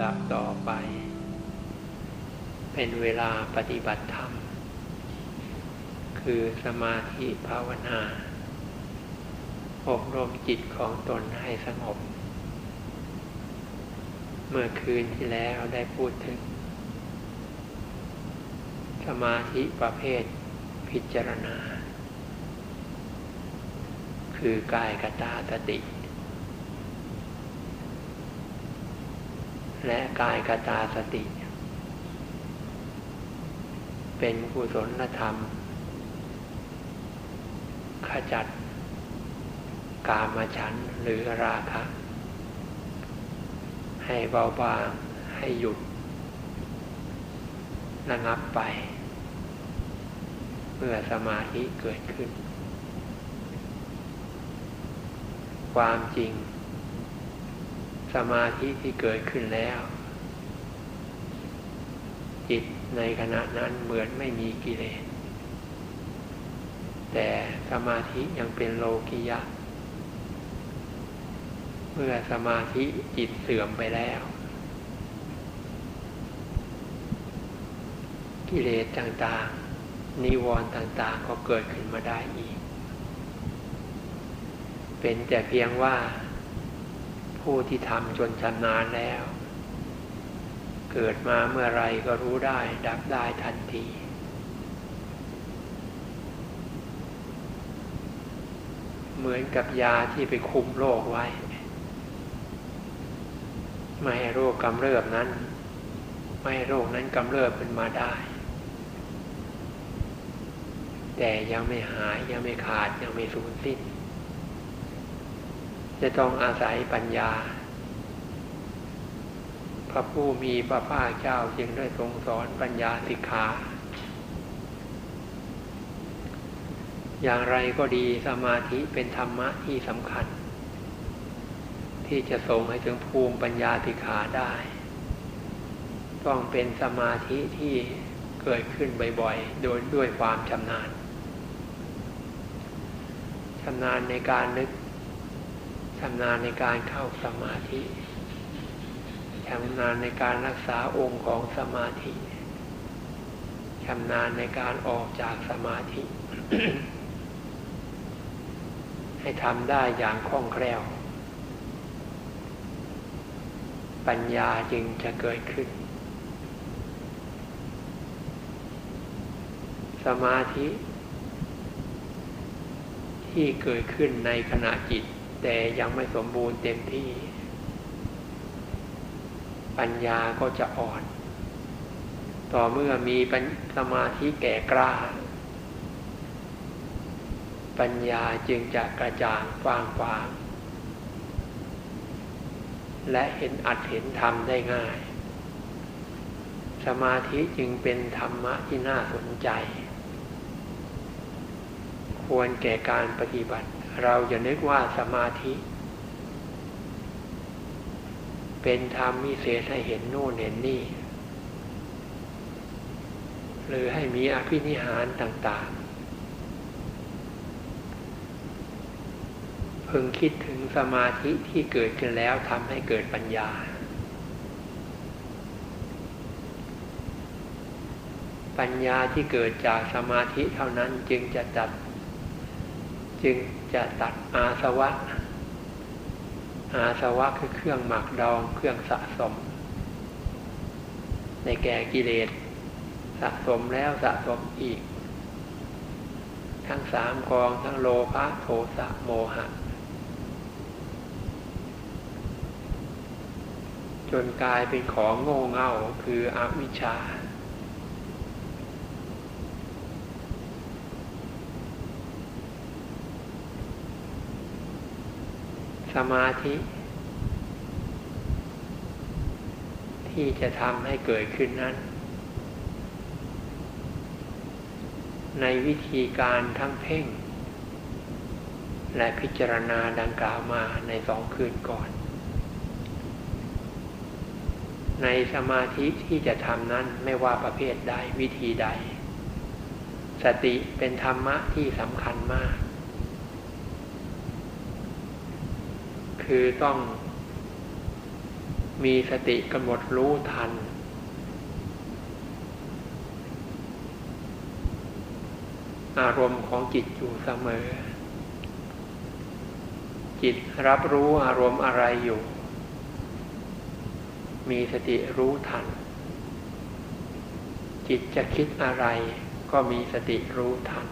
ำดับต่อไป เป็นเวลาปฏิบัติธรรม คือสมาธิภาวนา อบรมจิตของตนให้สงบ เมื่อคืนที่แล้วได้พูดถึง สมาธิประเภทพิจารณา คือกายกตาสติ และกายกตาสติ เป็นกุศลธรรม ขจัด กามฉันหรือราคะ ให้เบาบางให้หยุดระงับไป เมื่อสมาธิเกิดขึ้น ความจริง สมาธิที่เกิดขึ้นแล้ว จิตในขณะนั้นเหมือนไม่มีกิเลส แต่สมาธิยังเป็นโลกิยะ เมื่อสมาธิจิตเสื่อมไปแล้ว กิเลสต่างๆ นิวรณ์ต่างๆ ก็เกิดขึ้นมาได้อีก เป็นแต่เพียงว่า ผู้ที่ทำจนชำนาญแล้ว เกิดมาเมื่อไรก็รู้ได้ ดับได้ทันที เหมือนกับยาที่ไปคุมโรคไว้ ไม่ให้โรคกำเริบนั้น ไม่ให้โรคนั้นกำเริบขึ้นมาได้ แต่ยังไม่หายยังไม่ขาดยังไม่สูญสิ้น จะต้องอาศัยปัญญา พระผู้มีพระภาคเจ้าจึงได้ทรงสอนปัญญาสิกขา อย่างไรก็ดีสมาธิเป็นธรรมะที่สำคัญ ที่จะส่งให้ถึงภูมิปัญญาสิกขาได้ ต้องเป็นสมาธิที่เกิดขึ้นบ่อยๆ โดยด้วยความชำนาญชำนาญในการนึก ชำนาญในการเข้าสมาธิชำนาญในการรักษาองค์ของสมาธิชำนาญในการออกจากสมาธิ ให้ทำได้อย่างคล่องแคล่ว ปัญญาจึงจะเกิดขึ้น สมาธิ ที่เกิดขึ้นในขณะจิต แต่ยังไม่สมบูรณ์เต็มที่ ปัญญาก็จะอ่อน ต่อเมื่อมีสมาธิแก่กล้า ปัญญาจึงจะกระจ่างกว้างกวางและเห็นอัดเห็นธรรมได้ง่าย สมาธิจึงเป็นธรรมะที่น่าสนใจ ควรแก่การปฏิบัติ เราจะนึกว่าสมาธิ เป็นธรรมมิเศษให้เห็นโน่นเห็นนี่ หรือให้มีอภินิหารต่าง ๆ พึงคิดถึงสมาธิที่เกิดขึ้นแล้วทำให้เกิดปัญญา ปัญญาที่เกิดจากสมาธิเท่านั้นจึงจะตัด จึงจะตัดอาสวะ อาสวะคือเครื่องหมักดองเครื่องสะสม ในแก่กิเลสสะสมแล้วสะสมอีก ทั้งสามกองทั้งโลภะโทสะโมหะ จนกลายเป็นของโง่เง่าคืออวิชชา สมาธิ ที่จะทำให้เกิดขึ้นนั้น ในวิธีการทั้งเพ่ง และพิจารณาดังกล่าวมาในสองคืนก่อน ในสมาธิที่จะทำนั้นไม่ว่าประเภทใดวิธีใด สติเป็นธรรมะที่สำคัญมาก คือต้องมีสติกำหนดรู้ทัน อารมณ์ของจิตอยู่เสมอ จิตรับรู้อารมณ์อะไรอยู่ มีสติรู้ทัน จิตจะคิดอะไรก็มีสติรู้ทัน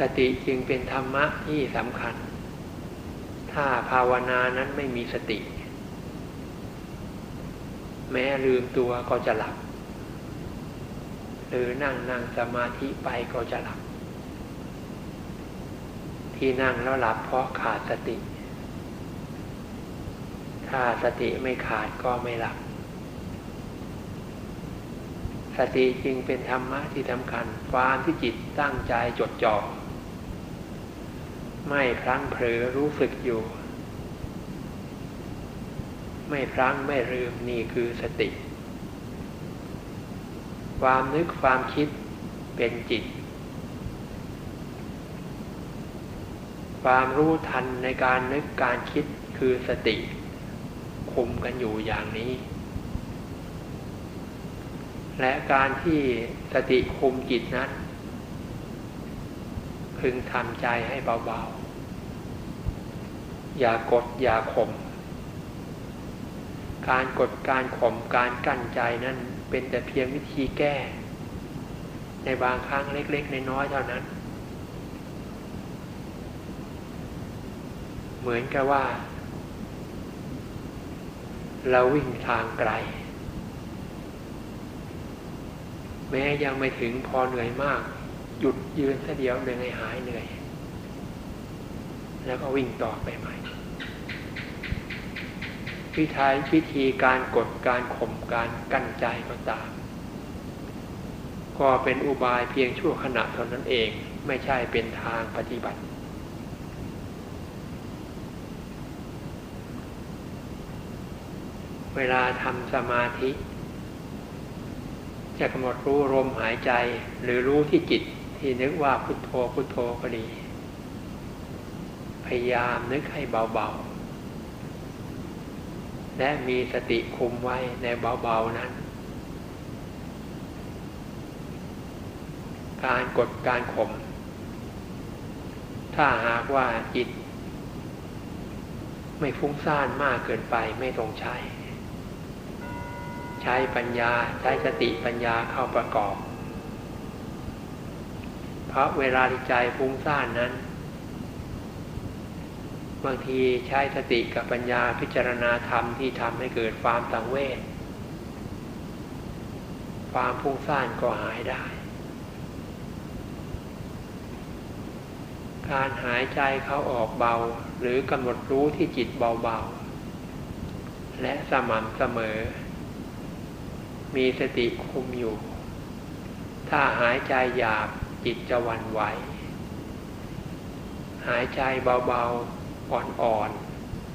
สติจึงเป็นธรรมะที่สำคัญ ถ้าภาวนานั้นไม่มีสติ แม้ลืมตัวก็จะหลับ หรือนั่งนั่งสมาธิไปก็จะหลับ ที่นั่งแล้วหลับเพราะขาดสติ ถ้าสติไม่ขาดก็ไม่หลับ สติจึงเป็นธรรมะที่สำคัญความที่จิตตั้งใจจดจ่อ ไม่พลั้งเผลอรู้สึกอยู่ ไม่พลั้งไม่ลืมนี่คือสติ ความนึกความคิดเป็นจิต ความรู้ทันในการนึกการคิดคือสติ คุมกันอยู่อย่างนี้ และการที่สติคุมจิตนั้นพึงทำใจให้เบา อย่ากดอย่าข่มการกดการข่มการกั้นใจนั้นเป็นแต่เพียงวิธีแก้ ในบางครั้งเล็กๆในน้อยเท่านั้น เหมือนกับว่า เราวิ่งทางไกล แม้ยังไม่ถึงพอเหนื่อยมาก หยุดยืนสัเดียวหนึ่งให้หายเหนื่อย แล้วก็วิ่งต่อไปใหม่ วิธีวิธีการกดการข่มการกั้นใจก็ตาม ก็เป็นอุบายเพียงชั่วขณะเท่านั้นเองไม่ใช่เป็นทางปฏิบัติ เวลาทำสมาธิ จะกำหนดรู้ลมหายใจหรือรู้ที่จิตที่นึกว่าพุโทโธพุโทโธก็ดี พยายามนึกให้เบาๆ และมีสติคุมไว้ในเบาๆนั้น การกดการข่มถ้าหากว่าจิต ไม่ฟุ้งซ่านมากเกินไปไม่ต้องใช้ ใช้ปัญญาใช้สติปัญญาเข้าประกอบ เพราะเวลาที่ใจฟุ้งซ่านนั้น บางทีใช้สติกับปัญญาพิจารณาธรรมที่ทำให้เกิดความสังเวชความฟุ้งซ่านก็หายได้ การหายใจเขาออกเบาหรือกำหนดรู้ที่จิตเบาๆ และสม่ำเสมอ มีสติคุมอยู่ ถ้าหายใจหยาบจิตจะวันไหว หายใจเบาๆ อ่อน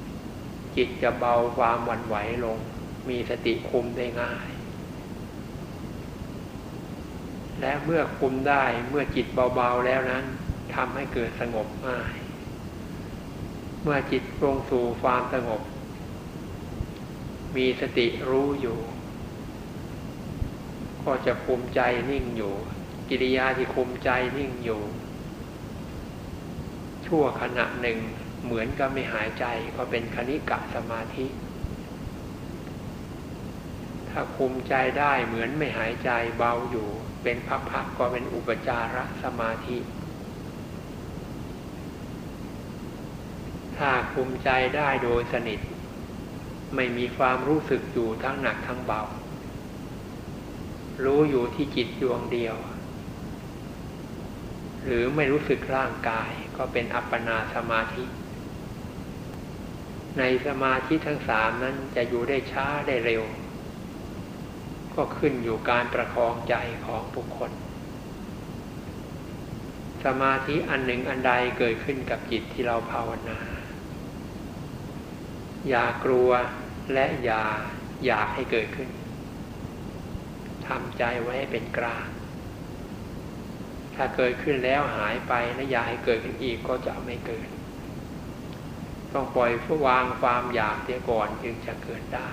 ๆจิตจะเบาความวันไหวลง มีสติคุมได้ง่าย และเมื่อคุมได้เมื่อจิตเบาๆแล้วนั้นทำให้เกิดสงบง่าย เมื่อจิตลงสู่ความสงบ มีสติรู้อยู่ ก็จะคุมใจนิ่งอยู่ กิริยาที่คุมใจนิ่งอยู่ ชั่วขณะหนึ่ง เหมือนกับไม่หายใจก็เป็นคณิกะสมาธิ ถ้าคุมใจได้เหมือนไม่หายใจเบาอยู่ เป็นพักๆก็เป็นอุปจารสมาธิ ถ้าคุมใจได้โดยสนิท ไม่มีความรู้สึกอยู่ทั้งหนักทั้งเบา รู้อยู่ที่จิตดวงเดียวหรือไม่รู้สึกร่างกายก็เป็นอัปปนาสมาธิ ในสมาธิทั้งสามนั้นจะอยู่ได้ช้าได้เร็ว ก็ขึ้นอยู่การประคองใจของบุคคล สมาธิอันหนึ่งอันใดเกิดขึ้นกับจิตที่เราภาวนา อย่ากลัวและอย่าอยากให้เกิดขึ้นทำใจไว้ให้เป็นกลางถ้าเกิดขึ้นแล้วหายไปและอย่าให้เกิดขึ้นอีกก็จะไม่เกิด ต้องปล่อยผู้วางความอยากเสียก่อนจึงจะเกิดได้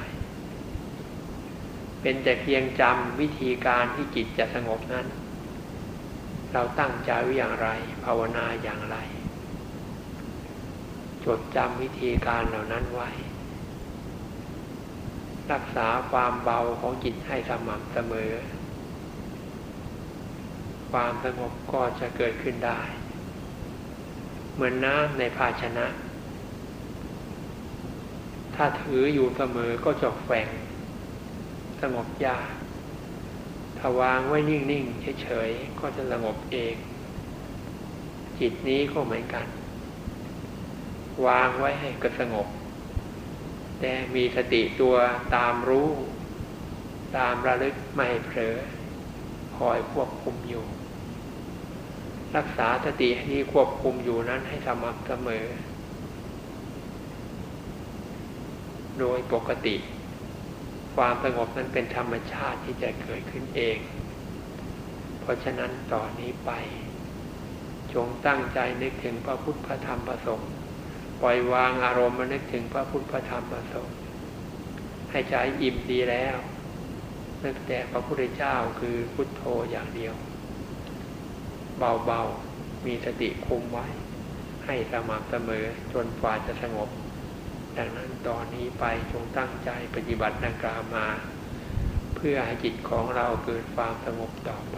เป็นแต่เพียงจำวิธีการที่จิตจะสงบนั้น เราตั้งใจไว้อย่างไร ภาวนาอย่างไร จดจำวิธีการเหล่านั้นไว้ รักษาความเบาของจิตให้สม่ำเสมอ ความสงบก็จะเกิดขึ้นได้ เหมือนน้ำในภาชนะ ถ้าถืออยู่เสมอก็จะแฝงสงบยากถ้าวางไว้นิ่งๆเฉยๆก็จะสงบเอง จิตนี้ก็เหมือนกัน วางไว้ให้ก็สงบ แต่มีสติตัวตามรู้ ตามระลึกไม่เผลอคอยควบคุมอยู่ รักษาสติที่ควบคุมอยู่นั้นให้สม่ำเสมอ โดยปกติ ความสงบนั้นเป็นธรรมชาติที่จะเกิดขึ้นเอง เพราะฉะนั้นต่อนนี้ไป จงตั้งใจนึกถึงพระพุทธพระธรรมพระสงฆ์ปล่อยวางอารมณ์มานึกถึงพระพุทธพระธรรมพระสงฆ์ให้ใจอิ่มดีแล้วนึกแต่พระพุทธเจ้าคือพุทโธอย่างเดียว เบาๆมีสติคุมไว้ ให้สม่ำเสมอจนกว่าจะสงบ ดังนั้นตอนนี้ไปจงตั้งใจปฏิบัติดังกล่าวมา เพื่อให้จิตของเราเกิดความสงบต่อไป